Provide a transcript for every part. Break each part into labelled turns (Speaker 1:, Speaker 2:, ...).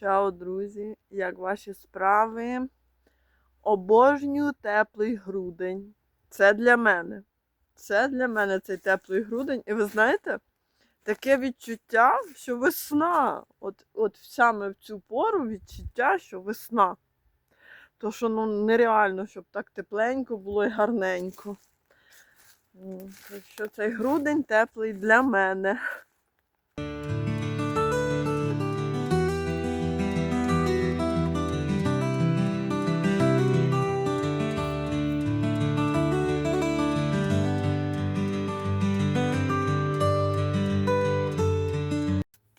Speaker 1: Чао, друзі! Як ваші справи? Обожнюю теплий грудень. Це для мене. Це для мене цей теплий грудень. І ви знаєте, таке відчуття, що весна. От, от саме в цю пору відчуття, що весна. То що ну нереально, щоб так тепленько було і гарненько. Що цей грудень теплий для мене.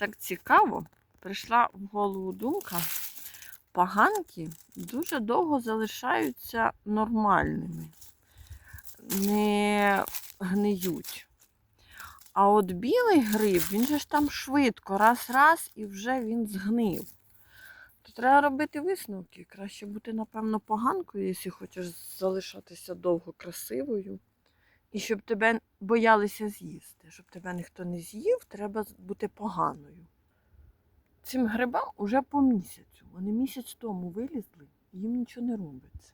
Speaker 1: Так цікаво, прийшла в голову думка, поганки дуже довго залишаються нормальними, не гниють. А от білий гриб, він же ж там швидко, раз-раз і вже він згнив. То треба робити висновки. Краще бути, напевно, поганкою, якщо хочеш залишатися довго красивою. І щоб тебе боялися з'їсти. Щоб тебе ніхто не з'їв, треба бути поганою. Цим грибам уже по місяцю. Вони місяць тому вилізли, їм нічого не робиться.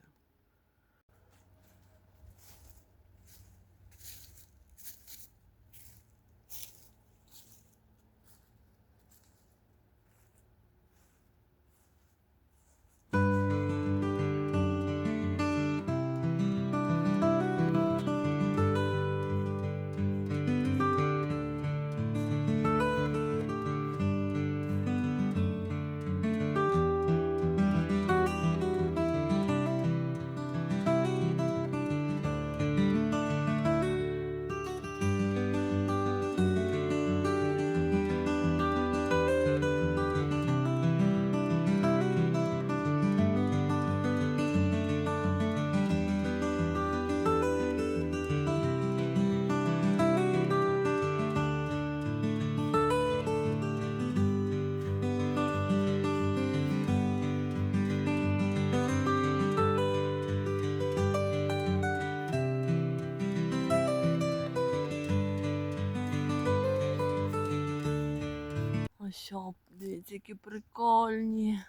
Speaker 1: Ось, о, дивіться, які прикольні.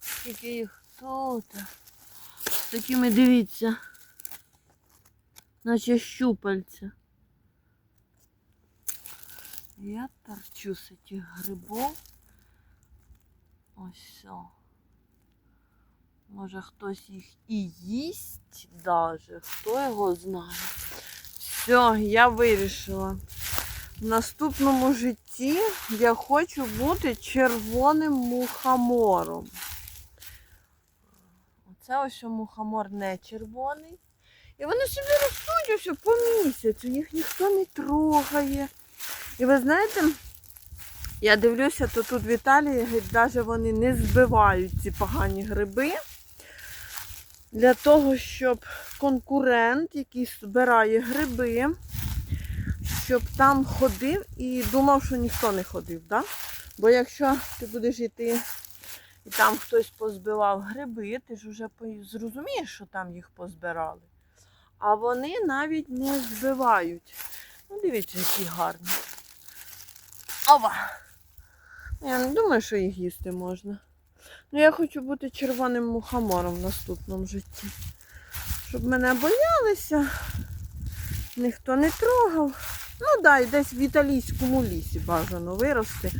Speaker 1: Скільки їх тут. Такими, дивіться. Наче щупальця. Я торчу з цих грибов. Ось. о. Може хтось їх і їсть даже. Хто його знає. Все, я вирішила. В наступному житті я хочу бути червоним мухомором. Оце ось мухомор не червоний. І вони собі ростуть ось по місяцю, їх ніхто не трогає. І ви знаєте, я дивлюся, то тут в Італії навіть вони не збивають ці погані гриби. Для того, щоб конкурент, який збирає гриби, щоб там ходив і думав, що ніхто не ходив. Да? Бо якщо ти будеш йти і там хтось позбивав гриби, ти ж вже зрозумієш, що там їх позбирали. А вони навіть не збивають. Ну, дивіться, які гарні. Ова! Я не думаю, що їх їсти можна. Ну, я хочу бути червоним мухомором в наступному житті. Щоб мене боялися, ніхто не трогав. Ну дай, десь в італійському лісі бажано вирости,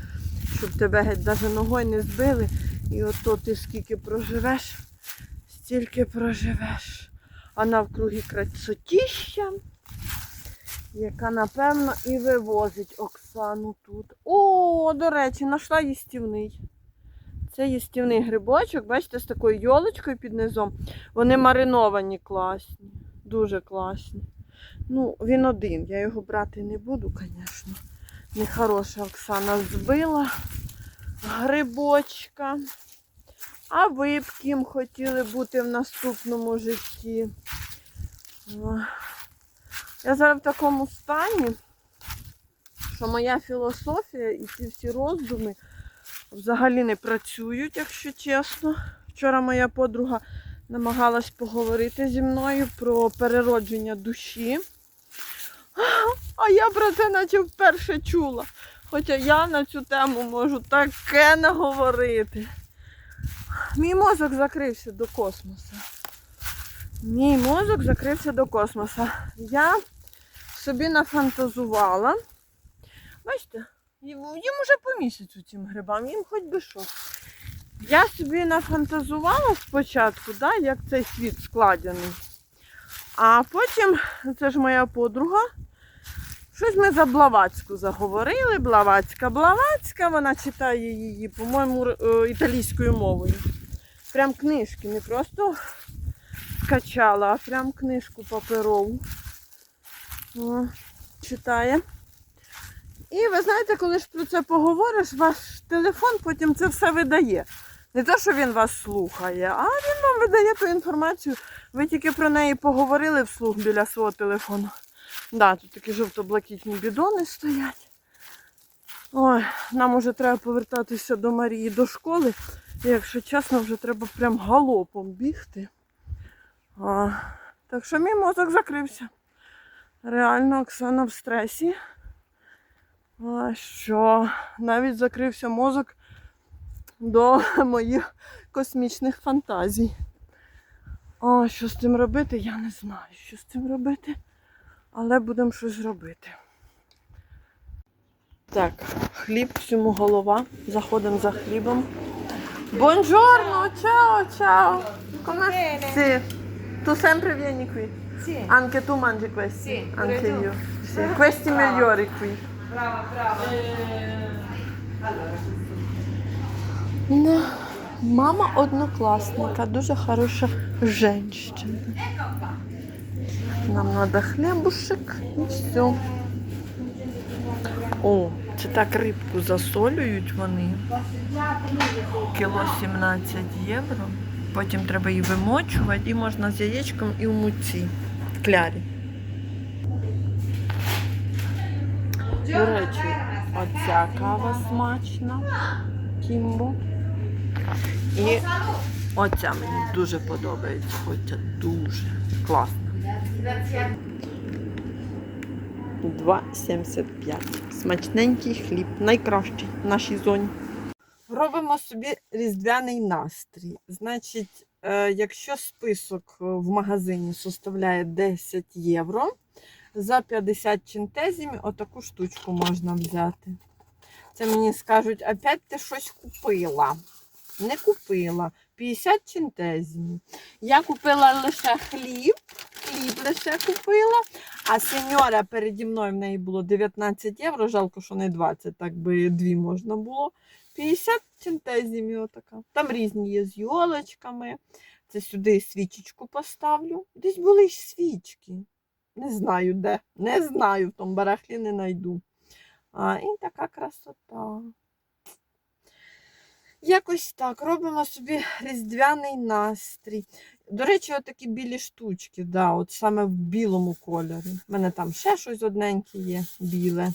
Speaker 1: щоб тебе геть навіть ногою не збили. І ото ти скільки проживеш, стільки проживеш. А навкруги красотіща, яка, напевно, і вивозить Оксану тут. О, до речі, знайшла їстівний. Це їстівний грибочок, бачите, з такою йолочкою під низом. Вони мариновані класні, дуже класні. Ну, він один. Я його брати не буду, звісно. Нехороша Оксана збила грибочка. А ви б ким хотіли бути в наступному житті? Я зараз в такому стані, що моя філософія і ці всі роздуми взагалі не працюють, якщо чесно. Вчора моя подруга намагалась поговорити зі мною про переродження душі. А я про це наче вперше чула. Хоча я на цю тему можу таке наговорити. Мій мозок закрився до космоса. Мій мозок закрився до космоса. Я собі нафантазувала. Бачите, їм уже по місяцю цим грибам, їм хоч би що. Я собі нафантазувала спочатку, да, як цей світ складений. А потім, це ж моя подруга, щось ми за Блаватську заговорили. Блаватська, Блаватська, вона читає її, по-моєму, е, італійською мовою. Прям книжки, не просто скачала, а прям книжку паперову. Читає. І ви знаєте, коли ж про це поговориш, ваш телефон потім це все видає. Не те, що він вас слухає, а він вам видає ту інформацію. Ви тільки про неї поговорили вслух біля свого телефону. Да, тут такі жовто-блакитні бідони стоять. Ой, нам уже треба повертатися до Марії до школи. І, якщо чесно, вже треба прям галопом бігти. А, так що мій мозок закрився. Реально, Оксана в стресі. А що? Навіть закрився мозок до моїх космічних фантазій. А що з цим робити, я не знаю, що з цим робити, але будемо щось робити. Так, хліб всьому голова. Заходимо за хлібом. Ciao. Come
Speaker 2: Bene.
Speaker 1: Sì. Tu sempre vieni qui?
Speaker 2: Sì.
Speaker 1: Anche tu mangi questi?
Speaker 2: Sì,
Speaker 1: Anche io. Sì. Questi
Speaker 2: Brava.
Speaker 1: migliori qui.
Speaker 2: Brava, brava. Allora,
Speaker 1: Да. Мама однокласника, дуже хороша женщина. Нам треба хлібушек і все. О, це так рибку засолюють вони. Кіло 17 євро. Потім треба її вимочувати і можна з яєчком і в муці. В клярі. До речі, оця кава смачна. Кімбо. І оця мені дуже подобається. Оця дуже класна. 2,75. Смачненький хліб, найкращий в нашій зоні. Робимо собі різдвяний настрій. Значить, е, якщо список в магазині составляє 10 євро, за 50 чинтезімів отаку штучку можна взяти. Це мені скажуть, опять ти щось купила. Не купила. 50 чинтезімів. Я купила лише хліб, хліб лише купила, а сеньора переді мною в неї було 19 євро, жалко, що не 20, так би дві можна було. 50 чинтезімів отака. Там різні є з йолочками. Це сюди свічечку поставлю. Десь були й свічки. Не знаю де. Не знаю, в тому барахлі не знайду. А, і така красота. Якось так, робимо собі різдвяний настрій. До речі, отакі білі штучки, да, от саме в білому кольорі. У мене там ще щось одненьке є, біле.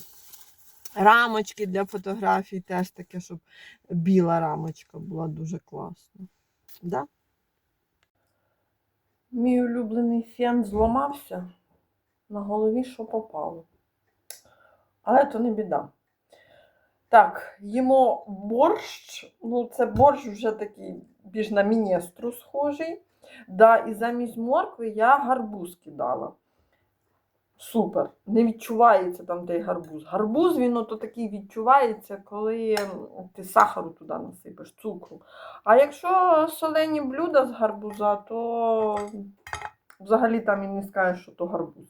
Speaker 1: Рамочки для фотографій теж таке, щоб біла рамочка була дуже класна. Да? Мій улюблений фен зламався. На голові що попало. Але то не біда. Так, їмо борщ. Ну, це борщ вже такий більш на мінестру схожий. Да, і замість моркви я гарбуз кидала. Супер. Не відчувається там той гарбуз. Гарбуз він ото такий відчувається, коли ти сахару туди насипеш, цукру. А якщо солені блюда з гарбуза, то взагалі там і не скажеш, що то гарбуз.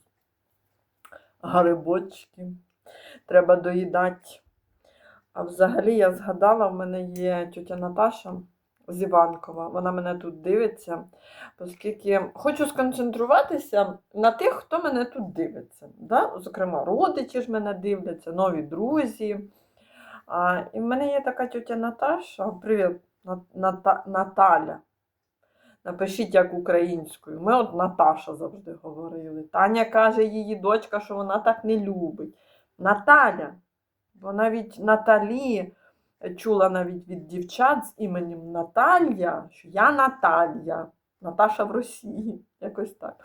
Speaker 1: Грибочки. Треба доїдати. А взагалі я згадала, в мене є тетя Наташа з Іванкова. Вона мене тут дивиться, оскільки хочу сконцентруватися на тих, хто мене тут дивиться. Да? Зокрема, родичі ж мене дивляться, нові друзі. А, і в мене є така тетя Наташа. Привіт, Ната- Наталя. Напишіть як українською. Ми от Наташа завжди говорили. Таня каже її дочка, що вона так не любить. Наталя. Бо навіть Наталі чула навіть від дівчат з іменем Наталія, що я Наталія, Наташа в Росії. Якось так.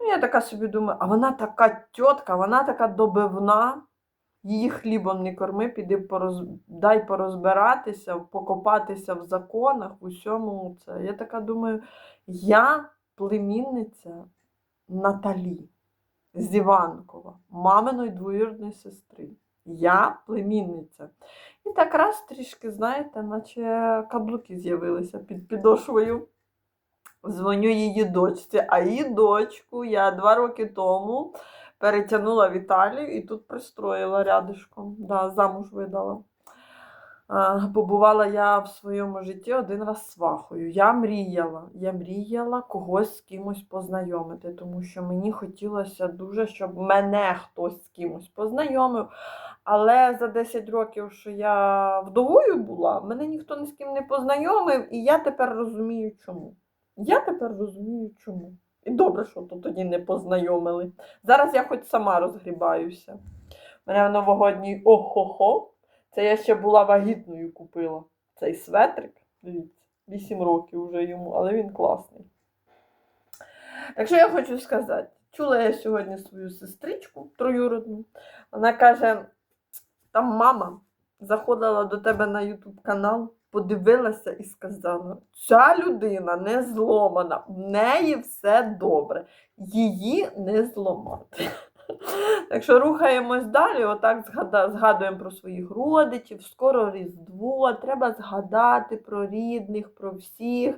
Speaker 1: Ну, я така собі думаю, а вона така тітка, вона така добивна. її хлібом не корми, піди пороз... дай порозбиратися, покопатися в законах, усьому це. Я така думаю, я племінниця Наталі з Іванкова, маминої двоюрідної сестри. Я племінниця. І так раз трішки, знаєте, наче каблуки з'явилися під підошвою. Дзвоню її дочці, а її дочку я два роки тому перетягнула в Італію і тут пристроїла рядишком. Да, замуж видала. Побувала я в своєму житті один раз свахою. Я мріяла, я мріяла когось з кимось познайомити, тому що мені хотілося дуже, щоб мене хтось з кимось познайомив. Але за 10 років, що я вдовою була, мене ніхто ні з ким не познайомив, і я тепер розумію, чому. Я тепер розумію, чому. І добре, що то тоді не познайомили. Зараз я хоч сама розгрібаюся. У мене в новогодній охо-хо. Це я ще була вагітною купила цей светрик. Дивіться, 8 років вже йому, але він класний. Так що я хочу сказати, чула я сьогодні свою сестричку троюродну. Вона каже: там мама заходила до тебе на YouTube канал, подивилася і сказала: ця людина не зломана, в неї все добре, її не зламати. Так що рухаємось далі, отак згадуємо про своїх родичів, скоро Різдво, треба згадати про рідних, про всіх,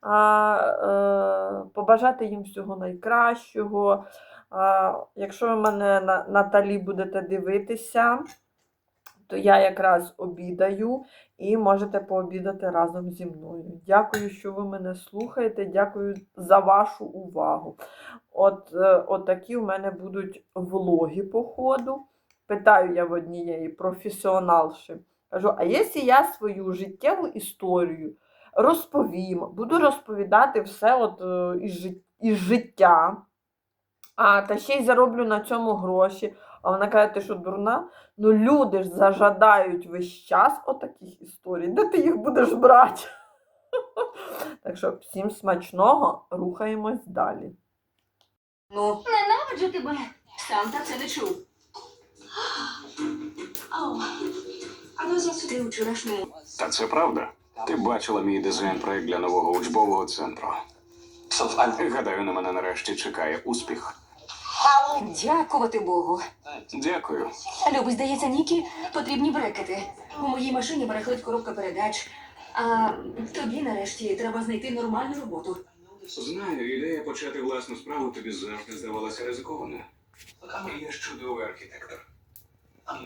Speaker 1: а, е, побажати їм всього найкращого. А, якщо ви мене на Наталі будете дивитися, то я якраз обідаю і можете пообідати разом зі мною. Дякую, що ви мене слухаєте. Дякую за вашу увагу. От, е, от такі у мене будуть влоги по ходу. Питаю я в однієї професіоналші. Кажу, а якщо я свою життєву історію розповім, буду розповідати все от, е, із життя, а, та ще й зароблю на цьому гроші. А вона каже, ти що дурна? Ну люди ж зажадають весь час отаких історій. Де ти їх будеш брати? Так що всім смачного, рухаємось далі.
Speaker 3: Ну,
Speaker 4: Ненавиджу тебе.
Speaker 3: сам та це не чув. Ти вчорашньому.
Speaker 5: Та це правда. Ти бачила мій дизайн-проект для нового учбового центру. Гадаю, на мене нарешті чекає успіх.
Speaker 3: Дякувати Богу.
Speaker 5: Дякую.
Speaker 3: Любий, здається, Нікі потрібні брекети. У моїй машині барахлить коробка передач. А тобі нарешті треба знайти нормальну роботу.
Speaker 5: Знаю, ідея почати власну справу тобі завжди здавалася ризикованою. Я ж чудовий архітектор.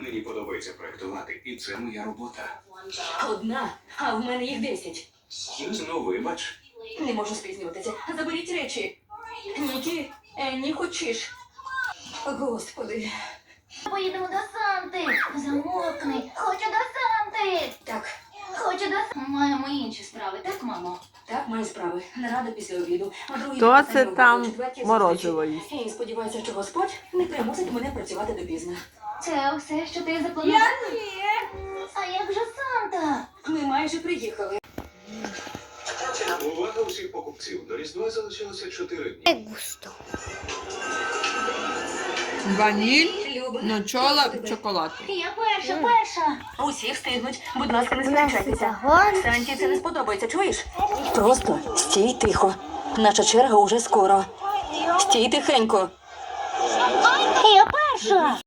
Speaker 5: Мені подобається проектувати, і це моя робота.
Speaker 3: Одна, а в мене їх десять.
Speaker 5: Ну, вибач.
Speaker 3: Не можу спізнюватися. Заберіть речі. Нікі, Енні, хочеш? Господи,
Speaker 4: Поїдемо до Санти. Замовкни. Хочу до Санти.
Speaker 3: так,
Speaker 4: Хочу до Санти. Маємо інші справи, так, мамо?
Speaker 3: так, маю справи. Нарада після обіду. А другий
Speaker 1: Хто це
Speaker 3: останнього
Speaker 1: там
Speaker 3: четвертій
Speaker 1: морозиво
Speaker 3: зустрічі. І сподіваюся, що Господь не примусить мене працювати допізно.
Speaker 4: Це все, що ти запланував? Я ні. А як же Санта?
Speaker 3: Ми майже приїхали.
Speaker 5: Покупців. До Різдва залишилося 4 дні.
Speaker 1: Ваніль, ночола, чоколад.
Speaker 4: Я перша, перша.
Speaker 3: Усі встигнуть. Будь ласка, не сперечайтеся. Санті це не сподобається, чуєш? Просто стій тихо. Наша черга уже скоро. Стій тихенько.
Speaker 4: Я перша.